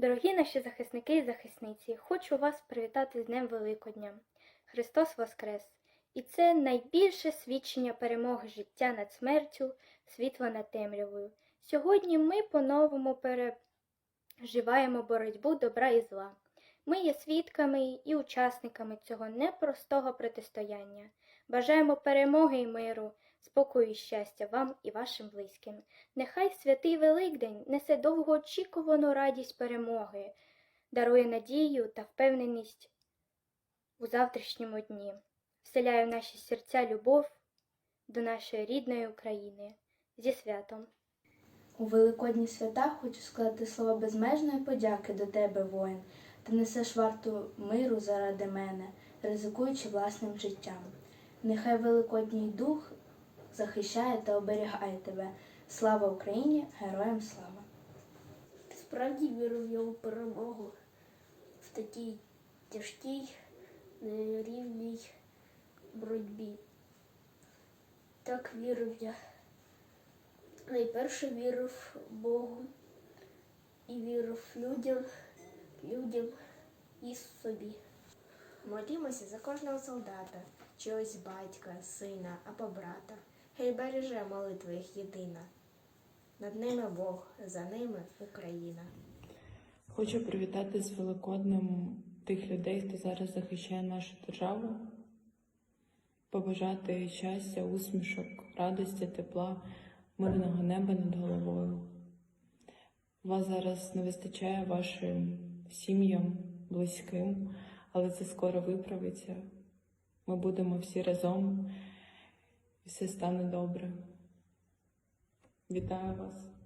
Дорогі наші захисники і захисниці, хочу вас привітати з Днем Великодня. Христос Воскрес! І це найбільше свідчення перемоги життя над смертю, світла над темрявою. Сьогодні ми по-новому переживаємо боротьбу добра і зла. Ми є свідками і учасниками цього непростого протистояння. Бажаємо перемоги і миру, спокою і щастя вам і вашим близьким. Нехай святий Великдень несе довгоочікувану радість перемоги, дарує надію та впевненість у завтрашньому дні, вселяє в наші серця любов до нашої рідної України зі святом. У великодні свята хочу сказати слова безмежної подяки до тебе, воїн. Ти несеш варту миру заради мене, ризикуючи власним життям. Нехай Великодній дух захищає та оберігає тебе. Слава Україні! Героям слава! Справді вірю в його перемогу в такій тяжкій, нерівній боротьбі. Так вірив я. Найперше вірив Богу і вірив людям, людям і собі. Молімося за кожного солдата, чогось батька, сина або брата. Хай береже молитва їх єдина. Над ними Бог, за ними Україна. Хочу привітати з Великоднем тих людей, хто зараз захищає нашу державу, побажати щастя, усмішок, радості, тепла, мирного неба над головою. Вас зараз не вистачає вашим сім'ям, близьким, але це скоро виправиться. Ми будемо всі разом, і все стане добре. Вітаю вас!